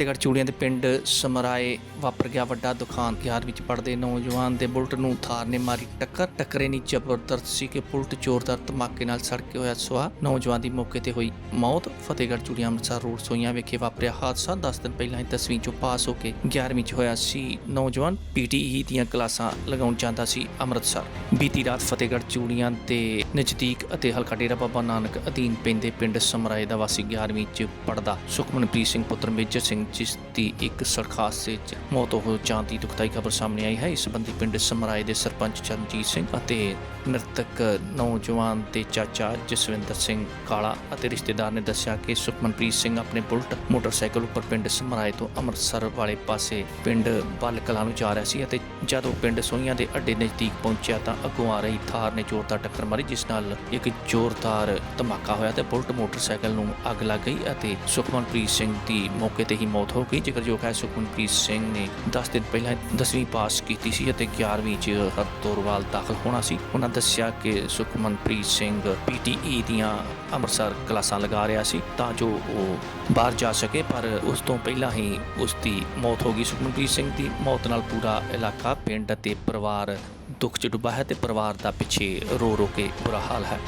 ਫਤਿਹਗੜ੍ਹ ਚੂੜੀਆਂ ਦੇ ਪਿੰਡ ਸਮਰਾਏ ਵਾਪਰ ਗਿਆ ਵੱਡਾ ਦੁਕਾਨ ਯਾਰ ਵਿੱਚ ਪੜਦੇ ਨੌਜਵਾਨ ਦੇ ਬੁਲਟ ਨੂੰ ਥਾਰ ਨੇ ਮਾਰੀ ਟੱਕਰ। ਟੱਕਰੇ ਨਹੀਂ ਜ਼ਬਰਦਸਤ ਸੀ ਕਿ ਬੁਲਟ ਜ਼ੋਰਦਾਰ ਧਮਾਕੇ ਨਾਲ ਸੜ ਕੇ ਹੋਇਆ ਸਵਾ ਨੌਜਵਾਨ ਦੀ ਮੌਕੇ ਤੇ ਹੋਈ ਮੌਤ। ਫਤਿਹਗੜ੍ਹ ਚੂੜੀਆਂ ਅੰਮ੍ਰਿਤਸਰ ਰੋਡ ਸੋਈਆਂ ਵਿਖੇ ਵਾਪਰਿਆ ਹਾਦਸਾ। 10 ਦਿਨ ਪਹਿਲਾਂ ਹੀ 10ਵੀਂ ਚੋਂ ਪਾਸ ਹੋ ਕੇ 11ਵੀਂ ਚ ਹੋਇਆ ਸੀ। ਨੌਜਵਾਨ ਪੀਟੀਈ ਦੀਆਂ ਕਲਾਸਾਂ ਲਗਾਉਣ ਜਾਂਦਾ ਸੀ ਅੰਮ੍ਰਿਤਸਰ। ਬੀਤੀ ਰਾਤ ਫਤਿਹਗੜ੍ਹ ਚੂੜੀਆਂ ਦੇ ਨਜ਼ਦੀਕ ਅਤੇ ਹਲਕਾ ਡੇਰਾ ਬਾਬਾ ਨਾਨਕ ਅਧੀਨ ਪੈਂਦੇ ਪਿੰਡ ਸਮਰਾਏ ਦਾ ਵਾਸੀ 11ਵੀਂ ਚ ਪੜਦਾ ਸੁਖਮਨਪ੍ਰੀਤ ਸਿੰਘ ਪੁੱਤਰ ਮੇਜਰ ਸਿੰਘ ਜਿਸ ਦੀ ਇੱਕ ਸੜਕ ਹਾਦਸੇ 'ਚ ਮੌਤ ਹੋ ਜਾਣ ਦੀ ਦੁਖਦਾਈ ਖਬਰ ਸਾਹਮਣੇ ਆਈ ਹੈ। ਇਸ ਸੰਬੰਧੀ ਪਿੰਡ ਸਮਰਾਏ ਦੇ ਸਰਪੰਚ ਚਰਨਜੀਤ ਸਿੰਘ ਅਤੇ ਮ੍ਰਿਤਕ ਨੌਜਵਾਨ ਦੇ ਚਾਚਾ ਜਸਵਿੰਦਰ ਸਿੰਘ ਕਾਲਾ ਅਤੇ ਰਿਸ਼ਤੇਦਾਰ ਨੇ ਦੱਸਿਆ ਕਿ ਸੁਖਮਨਪ੍ਰੀਤ ਸਿੰਘ ਆਪਣੇ ਬੁਲਟ ਮੋਟਰਸਾਈਕਲ ਉੱਪਰ ਪਿੰਡ ਸਮਰਾਏ ਤੋਂ ਅੰਮ੍ਰਿਤਸਰ ਵਾਲੇ ਪਾਸੇ ਪਿੰਡ ਬੱਲ ਕਲਾਂ ਨੂੰ ਜਾ ਰਿਹਾ ਸੀ ਅਤੇ ਜਦੋਂ ਪਿੰਡ ਸੋਹੀਆਂ ਦੇ ਅੱਡੇ ਨਜ਼ਦੀਕ ਪਹੁੰਚਿਆ ਤਾਂ ਅੱਗੋਂ ਆ ਰਹੀ ਥਾਰ ਨੇ ਜ਼ੋਰਦਾਰ ਟੱਕਰ ਮਾਰੀ, ਜਿਸ ਨਾਲ ਇੱਕ ਜ਼ੋਰਦਾਰ ਧਮਾਕਾ ਹੋਇਆ ਤੇ ਬੁਲਟ ਮੋਟਰਸਾਈਕਲ ਨੂੰ ਅੱਗ ਲੱਗ ਗਈ ਅਤੇ ਸੁਖਮਨਪ੍ਰੀਤ ਸਿੰਘ ਦੀ ਮੌਕੇ ਤੇ ਹੀ ਮੌਤ ਹੋ ਗਈ। ਜ਼ਿਕਰਯੋਗ ਹੈ, ਸੁਖਮਨਪ੍ਰੀਤ ਸਿੰਘ ਨੇ 10 ਦਿਨ ਪਹਿਲਾਂ 10ਵੀਂ ਪਾਸ ਕੀਤੀ ਸੀ ਅਤੇ 11ਵੀਂ ਚ ਹਰਦੋਰਵਾਲ ਦਾਖਲ ਹੋਣਾ ਸੀ। ਉਹਨਾਂ ਦੱਸਿਆ ਕਿ ਸੁਖਮਨਪ੍ਰੀਤ ਸਿੰਘ ਪੀਟੀਈ ਦੀਆਂ ਅੰਮ੍ਰਿਤਸਰ ਕਲਾਸਾਂ ਲਗਾ ਰਿਹਾ ਸੀ, ਤਾਂ ਜੋ ਉਹ ਬਾਹਰ ਜਾ ਸਕੇ, ਪਰ ਉਸ ਤੋਂ ਪਹਿਲਾਂ ਹੀ ਉਸ ਦੀ ਮੌਤ ਹੋ ਗਈ। ਸੁਖਮਨਪ੍ਰੀਤ ਸਿੰਘ ਦੀ ਮੌਤ ਨਾਲ ਪੂਰਾ ਇਲਾਕਾ, ਪਿੰਡ ਅਤੇ ਪਰਿਵਾਰ ਦੁੱਖ ਚ ਡੁੱਬਾ ਹੈ ਤੇ ਪਰਿਵਾਰ ਦਾ ਪਿੱਛੇ ਰੋ ਰੋ ਕੇ ਬੁਰਾ ਹਾਲ ਹੈ।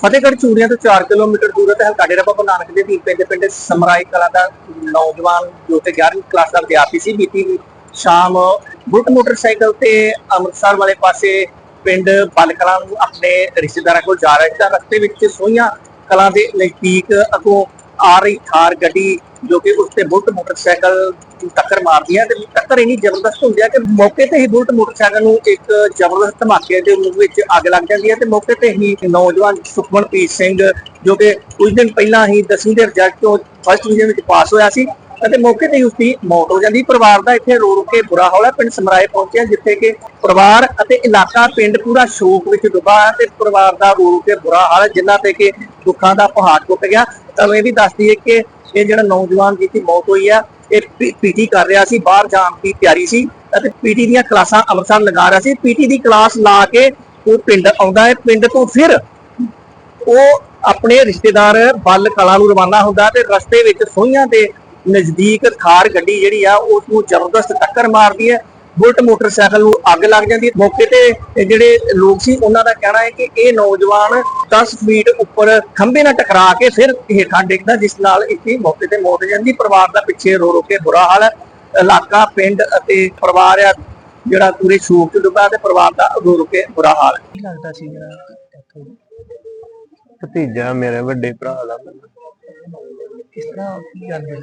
ਫਤਿਹਗੜ੍ਹ ਚੂੜੀਆਂ ਤੋਂ 4 ਕਿਲੋਮੀਟਰ ਦੂਰ ਤੇ ਹਲਕਾ ਡੇਰਾ ਬਾਬਾ ਨਾਨਕ ਦੇ ਅਧੀਨ ਪੈਂਦੇ ਪਿੰਡ ਸਮਰਾਈ ਕਲਾ ਦਾ ਨੌਜਵਾਨ ਜੋ ਕਿ 11ਵੀਂ ਕਲਾਸ ਦਾ ਵਿਦਿਆਰਥੀ ਸੀ, ਬੀਤੀ ਸ਼ਾਮ ਬੁਲਟ ਮੋਟਰਸਾਈਕਲ ਤੇ ਅੰਮ੍ਰਿਤਸਰ ਵਾਲੇ ਪਾਸੇ ਪਿੰਡ ਬਲਕਲਾਂ ਨੂੰ ਆਪਣੇ ਰਿਸ਼ਤੇਦਾਰਾਂ ਕੋਲ ਜਾ ਰਿਹਾ ਸੀ। ਤਾਂ ਰਸਤੇ ਵਿੱਚ ਸੋਹੀਆਂ ਕਲਾਂ ਦੇ ਨਜ਼ਦੀਕ ਅੱਗੋਂ ਆ ਰਹੀ ਥਾਰ ਗੱਡੀ ਜੋ ਕਿ ਉਸ ਤੇ ਬੁਲਟ ਮੋਟਰਸਾਈਕਲ ਟੱਕਰ ਮਾਰਦੀ ਹੈ ਤੇ ਟੱਕਰ ਇੰਨੀ ਜ਼ਬਰਦਸਤ ਹੁੰਦੀ ਹੈ ਕਿ ਮੌਕੇ ਤੇ ਹੀ ਬੁਲਟ ਮੋਟਰਸਾਈਕਲ ਨੂੰ ਇੱਕ ਜ਼ਬਰਦਸਤ ਧਮਾਕੇ ਦੇ ਰੂਪ ਵਿੱਚ ਅੱਗ ਲੱਗ ਜਾਂਦੀ ਹੈ ਤੇ ਮੌਕੇ ਤੇ ਹੀ ਨੌਜਵਾਨ ਸੁਖਮਨਪ੍ਰੀਤ ਸਿੰਘ, ਜੋ ਕਿ ਕੁਝ ਦਿਨ ਪਹਿਲਾਂ ਹੀ 10ਵੀਂ ਦੇ ਰਿਜ਼ਲਟ ਤੋਂ ਫਸਟ ਡਿਵੀਜ਼ਨ ਵਿੱਚ ਪਾਸ ਹੋਇਆ ਸੀ ਅਤੇ ਮੌਕੇ ਤੇ ਹੀ ਉਸਦੀ ਮੌਤ ਹੋ ਜਾਂਦੀ। ਪਰਿਵਾਰ ਦਾ ਇੱਥੇ ਰੋ ਰੋ ਕੇ ਬੁਰਾ ਹਾਲ ਹੈ। ਪਿੰਡ ਸਮਰਾਏ ਪਹੁੰਚਿਆ, ਜਿੱਥੇ ਕਿ ਪਰਿਵਾਰ ਅਤੇ ਇਲਾਕਾ ਪਿੰਡ ਪੂਰਾ ਸ਼ੋਕ ਵਿੱਚ ਡੁੱਬਾ ਹੈ ਤੇ ਪਰਿਵਾਰ ਦਾ ਰੋ ਰੋ ਕੇ ਬੁਰਾ ਹਾਲ ਹੈ ਜਿੰਨਾ ਤੇ ਕਿ ਦੁੱਖਾਂ ਦਾ ਪਹਾੜ ਟੁੱਟ ਗਿਆ। ਤੁਹਾਨੂੰ ਇਹ ਵੀ ਦੱਸਦੀ ਹੈ ਕਿ ਇਹ ਜਿਹੜਾ ਨੌਜਵਾਨ ਜਿਹਦੀ ਮੌਤ ਹੋਈ ਆ, ਇਹ ਪੀਟੀ ਕਰ ਰਿਹਾ ਸੀ, ਬਾਹਰ ਜਾਣ ਦੀ ਤਿਆਰੀ ਸੀ ਅਤੇ ਪੀਟੀ ਦੀਆਂ ਕਲਾਸਾਂ ਅੰਮ੍ਰਿਤਸਰ ਲਗਾ ਰਿਹਾ ਸੀ। ਪੀਟੀ ਦੀ ਕਲਾਸ ਲਾ ਕੇ ਉਹ ਪਿੰਡ ਆਉਂਦਾ ਹੈ। ਪਿੰਡ ਤੋਂ ਫਿਰ ਉਹ ਆਪਣੇ ਰਿਸ਼ਤੇਦਾਰ ਬੱਲ ਕਲਾ ਨੂੰ ਰਵਾਨਾ ਹੁੰਦਾ ਤੇ ਰਸਤੇ ਵਿੱਚ ਸੋਹੀਆਂ ਦੇ ਨਜ਼ਦੀਕ ਥਾਰ ਗੱਡੀ ਜਿਹੜੀ ਆ, ਉਸ ਨੂੰ ਜ਼ਬਰਦਸਤ ਟੱਕਰ ਮਾਰਦੀ ਹੈ। ਬੁਲਟ ਮੋਟਰਸਾਈਕਲ ਨੂੰ ਅੱਗ ਲੱਗ ਜਾਂਦੀ ਹੈ। ਮੌਕੇ ਤੇ ਜਿਹੜੇ ਲੋਕ ਸੀ ਉਹਨਾਂ ਦਾ ਕਹਿਣਾ ਹੈ ਕਿ ਇਹ ਨੌਜਵਾਨ 10 ਫੀਟ ਉੱਪਰ ਖੰਭੇ ਨਾਲ ਟਕਰਾ ਕੇ ਫਿਰ ਹੇਠਾਂ ਡਿੱਗਦਾ ਜਿਸ ਨਾਲ ਇਸਦੀ ਮੌਕੇ ਤੇ ਮੌਤ ਹੋ ਜਾਂਦੀ। ਪਰਿਵਾਰ ਦਾ ਪਿੱਛੇ ਰੋ ਰੋ ਕੇ ਬੁਰਾ ਹਾਲ ਹੈ। ਇਲਾਕਾ ਪਿੰਡ ਅਤੇ ਪਰਿਵਾਰ ਆ ਜਿਹੜਾ ਪੂਰੇ ਸ਼ੋਕ ਚ ਡੁੱਬਾ ਤੇ ਪਰਿਵਾਰ ਦਾ ਰੋ ਰੋ ਕੇ ਬੁਰਾ ਹਾਲ ਹੈ। ਕੀ ਲੱਗਦਾ ਸੀ ਜਿਹੜਾ ਭਤੀਜਾ ਮੇਰੇ ਵੱਡੇ ਭਰਾ ਦਾ। ਕਿਸ ਤਰ੍ਹਾਂ ਕੀ ਗੱਲ ਹੈ?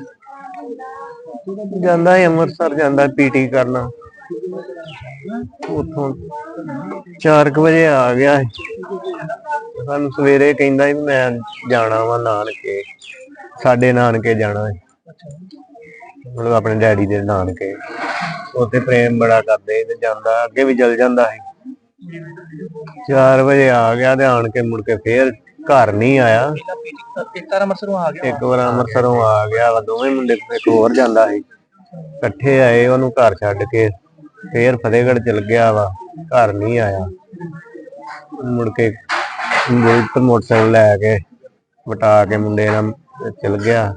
ਜਾਂਦਾ ਹੈ ਅੰਮ੍ਰਿਤਸਰ ਜਾਂਦਾ ਪੀਟੀ ਕਰਨਾ। ਉਥੋਂ 4 ਵਜੇ ਆ ਗਿਆ। ਸਾਨੂੰ ਸਵੇਰੇ ਕਹਿੰਦਾ ਸੀ ਵੀ ਮੈਂ ਜਾਣਾ ਵਾ ਨਾਨਕੇ ਸਾਡੇ ਨਾਨਕੇ ਜਾਣਾ ਹੈ ਮਤਲਬ ਆਪਣੇ ਡੈਡੀ ਦੇ ਨਾਨਕੇ। ਉੱਥੇ ਪ੍ਰੇਮ ਬੜਾ ਕਰਦੇ ਤੇ ਜਾਂਦਾ ਅੱਗੇ ਵੀ ਚਲ ਜਾਂਦਾ ਸੀ। 4 ਵਜੇ ਆ ਗਿਆ ਤੇ ਆਣ ਕੇ ਮੁੜ ਕੇ ਫੇਰ ਘਰ ਨਹੀਂ ਆਇਆ। ਇੱਕ ਤਾਰਾ ਮਸਰੋਂ ਆ ਗਿਆ। ਇੱਕ ਵਾਰ ਅੰਮ੍ਰਿਤਸਰੋਂ ਆ ਗਿਆ ਵਾ ਦੋਵੇਂ ਮੁੰਡੇ ਇੱਕ ਹੋਰ ਜਾਂਦਾ ਸੀ। ਇਕੱਠੇ ਆਏ ਉਹਨੂੰ ਘਰ ਛੱਡ ਕੇ। ਫੇਰ ਫਤਿਹਗੜ੍ਹ ਚਲ ਗਿਆ ਵਾ ਘਰ ਨਹੀਂ ਆਇਆ। ਮੁੜ ਕੇ ਬੁਲਟ ਮੋਟਰਸਾਈਕਲ ਲੈ ਕੇ ਵਟਾ ਕੇ ਮੁੰਡੇ ਨਾਲ ਚਲ ਗਿਆ।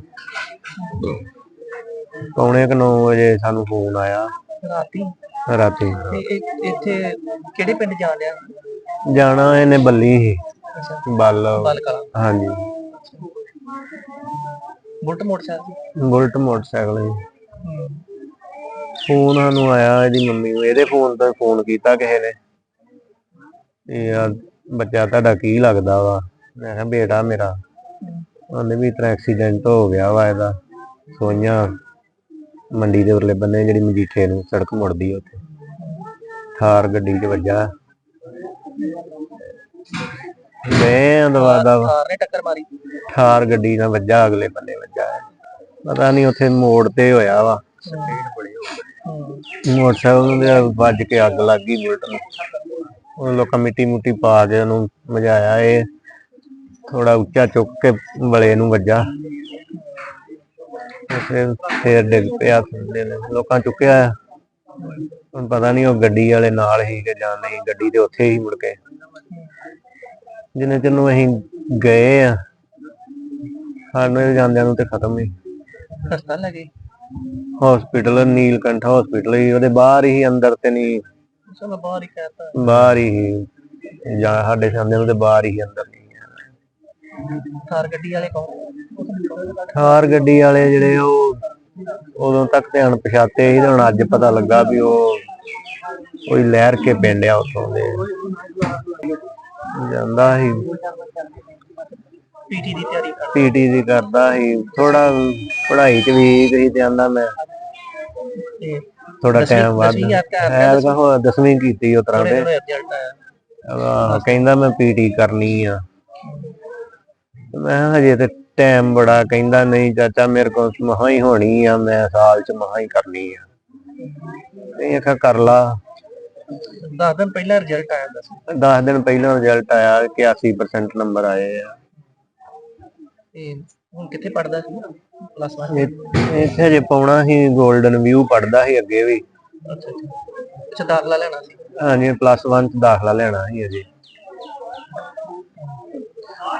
ਪੌਣੇ ਕੁ 9 ਵਜੇ ਸਾਨੂੰ ਫੋਨ ਆਇਆ। ਰਾਤੀ? ਰਾਤੀ। ਇੱਥੇ ਕਿਹੜੇ ਪਿੰਡ ਜਾਣ ਲਿਆ ਜਾਣਾ ਇਹਨੇ ਬੱਲੀ ਅੱਛਾ। ਬਲ। ਹਾਂਜੀ। ਬੁਲਟ ਮੋਟਰਸਾਈਕਲ ਬੁਲਟ ਮੋਟਰਸਾਈਕਲ ਸੀ। ਫੋਨ ਸਾਨੂੰ ਆਇਆ ਇਹਦੀ ਮੰਮੀ ਨੂੰ ਇਹਦੇ ਫੋਨ ਤੋਂ ਫੋਨ ਕੀਤਾ ਕਿਸੇ ਨੇ। ਇਹ ਆ ਬੱਚਾ ਤੁਹਾਡਾ ਕੀ ਲੱਗਦਾ ਵਾ? ਮੈਂ ਕਿਹਾ ਬੇਟਾ ਮੇਰਾ ਉਹਨੇ ਵੀ ਇਤਨਾ ਐਕਸੀਡੈਂਟ ਹੋ ਗਿਆ ਵਾ ਇਹਦਾ। ਸੋਈਆਂ ਮੰਡੀ ਦੇ ਉਰਲੇ ਬੰਨੇ ਜਿਹੜੀ ਮਜੀਠੇ ਨੂੰ ਸੜਕ ਮੁੜਦੀ ਉੱਥੇ। ਥਾਰ ਗੱਡੀ 'ਚ ਵੱਜਾ। ਮੈਂ ਦਵਾ ਦਾ ਕਾਰ ਨੇ ਟੱਕਰ ਮਾਰੀ। ਥਾਰ ਗੱਡੀ ਨਾਲ ਵੱਜਾ ਅਗਲੇ ਬੰਨੇ ਵੱਜਾ। ਪਤਾ ਨਹੀਂ ਉੱਥੇ ਮੋੜ ਤੇ ਹੋਇਆ ਵਾ। ਮੋਟਰਸਾਈਕਲ ਦੇ ਵੱਜ ਕੇ ਅੱਗ ਲੱਗ ਗਈ ਬੁਲਟ ਨੂੰ ਉਹ ਲੋਕਾਂ ਮਿੱਟੀ ਮੁੱਟੀ ਪਾ ਕੇ ਉਹਨੂੰ ਮਜਾਇਆ ਇਹ ਥੋੜਾ ਉੱਚਾ ਚੁੱਕ ਕੇ ਬਲੇ ਨੂੰ ਵੱਜਾ। ਤੇ ਫਿਰ ਫੇਰ ਡਿੱਗ ਪਿਆ ਥੱਲੇ ਨੂੰ। ਲੋਕਾਂ ਚੁੱਕਿਆ ਹੁਣ ਪਤਾ ਨਹੀਂ ਉਹ ਗੱਡੀ ਵਾਲੇ ਨਾਲ ਹੀ ਕਿ ਜਾਂ ਨਹੀਂ ਗੱਡੀ ਤੇ ਉੱਥੇ ਹੀ ਮੁੜ ਕੇ। ਜਿੰਨੇ ਚਿਰ ਨੂੰ ਅਸੀਂ ਗਏ ਆ ਸਾਨੂੰ ਜਾਂਦਿਆਂ ਨੂੰ ਤੇ ਖਤਮ ਹੀ। ਹਸਪਤਾਲ ਲੱਗੇ ਹਸਪੀਟਲ ਨੀਲਕੰਠ ਹਸਪੀਟਲ ਹੀ ਉਹਦੇ ਬਾਹਰ ਹੀ ਅੰਦਰ ਤੇ ਨਹੀਂ। ਚਲੋ ਬਾਹਰ ਹੀ ਕਹਿਤਾ। ਬਾਹਰ ਹੀ ਜਾਂ ਸਾਡੇ ਸਾਹਮਣੇ ਉਹਦੇ ਬਾਹਰ ਹੀ ਅੰਦਰ ਨਹੀਂ ਕਾਰ ਗੱਡੀ ਵਾਲੇ ਕੌਣ? ਥਾਰ ਗੱਡੀ ਵਾਲੇ ਜਿਹੜੇ ਉਹ ਉਦੋਂ ਤੱਕ ਤੇ ਅਣਪਛਾਤੇ ਸੀ ਤੇ ਹੁਣ ਅੱਜ ਪਤਾ ਲੱਗਾ ਵੀ ਉਹ ਕੋਈ ਲਹਿਰ ਕੇ ਪਿੰਡ ਆ ਉੱਥੋਂ ਦੇ। ਜਾਂਦਾ ਸੀ। ਪੀਟੀ ਦੀ ਤਿਆਰੀ ਕਰ ਪੀਟੀ ਦੀ ਕਰਦਾ ਸੀ। ਥੋੜਾ ਪੜ੍ਹਾਈ ਚ ਵੀਕ ਸੀ ਤੇ ਆਂਦਾ ਮੈਂ ਤੇ ਥੋੜਾ ਦਸਵੀਂ- ਟਾਈਮ ਵੱਧ ਦਸਵੀਂ ਯਾਦ ਕਰ- ਹੋ ਦਸਵੀਂ ਕੀਤੀ ਉਹ ਤਰ੍ਹਾਂ ਦੇ ਥੋੜੇ ਰਿਜ਼ਲਟ ਆਇਆ। ਆਹ, ਕਹਿੰਦਾ ਮੈਂ ਪੀਟੀ ਕਰਨੀ ਆ। ਤੇ ਮੈਂ ਕਿਹਾ ਹਜੇ ਤੇ ਟਾਈਮ ਬੜਾ ਕਹਿੰਦਾ ਨਹੀਂ ਚਾਚਾ ਮੇਰੇ ਕੋਲ ਮਹਾ ਹੀ ਹੋਣੀ ਆ ਮੈਂ ਸਾਲ ਚ ਮਹਾ ਹੀ ਕਰਨੀ ਆ। ਨਹੀਂ ਆਖਿਆ ਕਰ ਲਾ। 10 ਦਿਨ ਪਹਿਲਾਂ ਰਿਜ਼ਲਟ ਆਇਆ ਦੱਸ। 10 ਦਿਨ ਪਹਿਲਾਂ ਰਿਜ਼ਲਟ ਆਇਆ ਕਿ 80% ਨੰਬਰ ਆਏ ਆ। ਤੇ ਹੁਣ ਕਿੱਥੇ ਪੜਦਾ ਸੀ? ਪਲੱਸ 1 ਇਹ- ਇੱਥੇ ਹਜੇ ਪਾਉਣਾ ਸੀ 골ਡਨ ਵਿਊ ਪੜਦਾ ਸੀ ਅੱਗੇ ਵੀ। ਅੱਛਾ ਅੱਛਾ। ਅੱਛਾ ਦਾਖਲਾ ਲੈਣਾ ਸੀ। ਹਾਂਜੀ ਪਲੱਸ 1 ਚ ਦਾਖਲਾ ਲੈਣਾ ਸੀ ਅਜੇ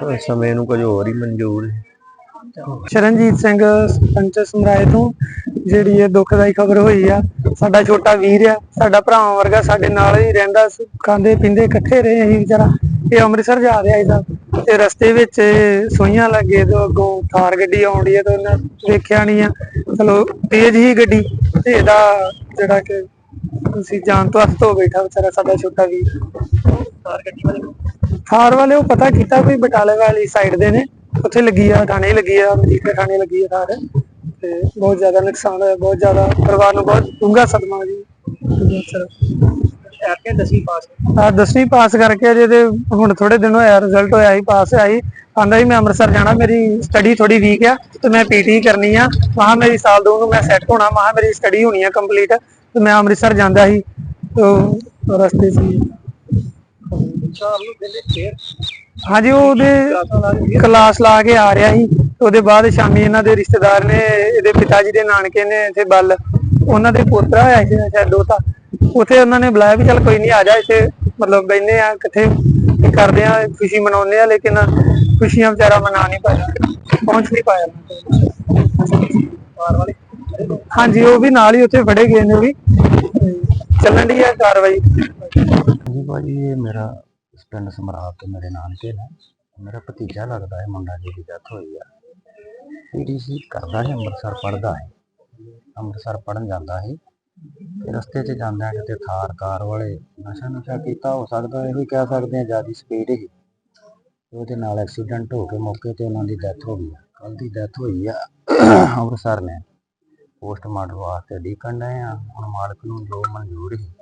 ਉਸ ਸਮੇਂ ਨੂੰ ਕੁਝ ਹੋਰ ਹੀ ਮਨਜ਼ੂਰ ਸੀ ਸ਼ਰਨਜੀਤ ਸਿੰਘ ਸਰਪੰਚ ਸਮਰਾਏ ਤੋਂ ਜਿਹੜੀ ਇਹ ਦੁਖਦਾਈ ਖਬਰ ਹੋਈ ਆ ਸਾਡਾ ਛੋਟਾ ਵੀਰ ਆ ਸਾਡਾ ਭਰਾਵਾਂ ਵਰਗਾ ਸਾਡੇ ਨਾਲ ਹੀ ਰਹਿੰਦਾ ਸੀ, ਖਾਂਦੇ ਪੀਂਦੇ ਇਕੱਠੇ ਰਹੇ ਅਸੀਂ ਵਿਚਾਰਾ। ਇਹ ਅੰਮ੍ਰਿਤਸਰ ਜਾ ਰਿਹਾ ਇਹਦਾ। ਤੇ ਰਸਤੇ ਵਿੱਚ ਸੋਈਆਂ ਲੱਗੇ ਤੋਂ ਅੱਗੋਂ ਥਾਰ ਗੱਡੀ ਆਉਂਦੀ ਹੈ ਤੇ ਉਹਨੇ ਵੇਖਿਆ ਨਹੀਂ ਆ। ਚਲੋ ਤੇਜ਼ ਹੀ ਗੱਡੀ ਤੇ ਇਹਦਾ ਜਿਹੜਾ ਕਿ ਤੁਸੀਂ ਜਾਨ ਤੋਂ ਹੱਥ ਧੋ ਬੈਠਾ ਵਿਚਾਰਾ ਸਾਡਾ ਛੋਟਾ ਵੀਰ। ਕਾਰ ਗੱਡੀ ਵਾਲੇ ਥਾਰ ਵਾਲੇ ਉਹ ਪਤਾ ਕੀਤਾ ਕੋਈ ਬਟਾਲੇ ਵਾਲੀ ਸਾਈਡ ਦੇ ਨੇ। ਉੱਥੇ ਲੱਗੀ ਆ ਥਾਣੇ ਲੱਗੀ ਆ ਮਜੀਠੇ ਥਾਣੇ ਲੱਗੀ ਆ ਥਾਰ। ਤੇ ਬਹੁਤ ਜ਼ਿਆਦਾ ਨੁਕਸਾਨ ਹੋਇਆ ਬਹੁਤ ਜ਼ਿਆਦਾ ਪਰਿਵਾਰ ਨੂੰ ਬਹੁਤ ਡੂੰਘਾ ਸਦਮਾ ਜੀ। ਕੇ 10ਵੀਂ ਪਾਸ ਆ ਦਸਵੀਂ ਪਾਸ ਕਰਕੇ ਅਜੇ ਤੇ ਹੁਣ ਥੋੜੇ ਦਿਨ ਹੋਇਆ ਰਿਜ਼ਲਟ ਹੋਇਆ ਹੀ ਪਾਸ ਆਈ ਆਂਦਾ ਸੀ ਮੈਂ ਅੰਮ੍ਰਿਤਸਰ ਜਾਣਾ ਮੇਰੀ ਸਟੱਡੀ ਥੋੜੀ ਵੀਕ ਆ ਤੇ ਮੈਂ ਪੀਟੀ ਕਰਨੀ ਆ। ਮਹਾ ਮੇਰੀ ਸਾਲ ਦੋ ਨੂੰ ਮੈਂ ਸੈੱਟ ਹੋਣਾ ਮਹਾ ਮੇਰੀ ਸਟੱਡੀ ਹੋਣੀ ਆ ਕੰਪਲੀਟ ਤੇ ਮੈਂ ਅੰਮ੍ਰਿਤਸਰ ਜਾਂਦਾ ਸੀ। ਤੇ ਰਸਤੇ ਸੀ। ਸ਼ਾਮ ਨੂੰ ਫੇਰ ਹਾਂਜੀ ਉਹ ਉਹਦੇ ਕਲਾਸ ਲਾ ਕੇ ਆ ਰਿਹਾ ਸੀ। ਉਹਦੇ ਬਾਅਦ ਸ਼ਾਮੀ ਇਹਨਾਂ ਦੇ ਰਿਸ਼ਤੇਦਾਰ ਨੇ ਇਹਦੇ ਪਿਤਾ ਜੀ ਦੇ ਨਾਨਕੇ ਨੇ ਇੱਥੇ ਬੱਲ ਉਹਨਾਂ ਦੇ ਪੋਤਰਾ ਹੋਇਆ ਸੀ ਸ਼ਾਇਦ ਦੋਤਾ ਉਥੇ ਉਹਨਾਂ ਨੇ ਬੁਲਾਇਆ ਵੀ ਚੱਲ ਕੋਈ ਨਹੀਂ ਆ ਜਾ ਇੱਥੇ, ਮਤਲਬ ਬੈਠਨੇ ਆ, ਇਕੱਠੇ ਕਰਦੇ ਆ, ਖੁਸ਼ੀ ਮਨਾਉਂਦੇ ਆ, ਲੇਕਿਨ ਖੁਸ਼ੀਆਂ ਵਿਚਾਰਾ ਮਨਾ ਨਹੀਂ ਪਾਇਆ, ਪਹੁੰਚ ਨਹੀਂ ਪਾਇਆ। ਹਾਂਜੀ, ਉਹ ਵੀ ਨਾਲ ਹੀ ਉੱਥੇ ਫੜੇ ਗਏ ਨੇ ਵੀ। ਚੱਲਣ ਦੀ ਆ ਕਾਰਵਾਈ। ਜੀ ਭਾਜੀ, ਇਹ ਮੇਰਾ ਪਿੰਡ ਸਮਰਾਟ ਤੋਂ ਮੇਰੇ ਨਾਨਕੇ ਨੇ। ਮੇਰਾ ਭਤੀਜਾ ਲੱਗਦਾ ਹੈ, ਮੁੰਡਾ ਜਿਹਦੀ ਡੈਥ ਹੋਈ ਆ। ਪੀਡੀਸੀ ਕਰਦਾ ਹੈ, ਅੰਮ੍ਰਿਤਸਰ ਪੜਦਾ ਹੈ। ਅੰਮ੍ਰਿਤਸਰ ਪੜਨ ਜਾਂਦਾ ਹੈ। ਤੇ ਰਸਤੇ 'ਚ ਜਾਂਦਾ ਕਿਤੇ ਥਾਰ, ਕਾਰ ਵਾਲੇ, ਨਸ਼ਾ ਨਸ਼ਾ ਕੀਤਾ ਹੋ ਸਕਦਾ, ਇਹੋ ਹੀ ਕਹਿ ਸਕਦੇ ਆ ਜ਼ਿਆਦਾ ਸਪੀਡ ਹੀ। ਉਹਦੇ ਨਾਲ ਐਕਸੀਡੈਂਟ ਹੋ ਕੇ ਮੌਕੇ ਤੇ ਉਹਨਾਂ ਦੀ ਡੈਥ ਹੋ ਗਈ ਕੱਲ ਦੀ ਡੈਥ ਹੋਈ ਆ, ਅੰਮ੍ਰਿਤਸਰ ਨੇ। ਪੋਸਟਮਾਰਟਮ ਵਾਸਤੇ ਡੀਕਣ ਡਏ ਆ। ਹੁਣ ਮਾਲਕ ਨੂੰ ਜੋ ਮਨਜ਼ੂਰ ਸੀ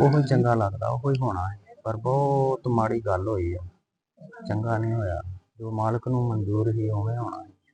ਉਹ ਹੀ ਚੰਗਾ ਲੱਗਦਾ, ਉਹ ਹੀ ਹੋਣਾ ਹੈ। ਪਰ ਬਹੁਤ ਮਾੜੀ ਗੱਲ ਹੋਈ ਆ। ਚੰਗਾ ਨਹੀਂ ਹੋਇਆ। ਜੋ ਮਾਲਕ ਨੂੰ ਮਨਜ਼ੂਰ ਸੀ ਉਵੇਂ ਹੋਣਾ ਹੈ।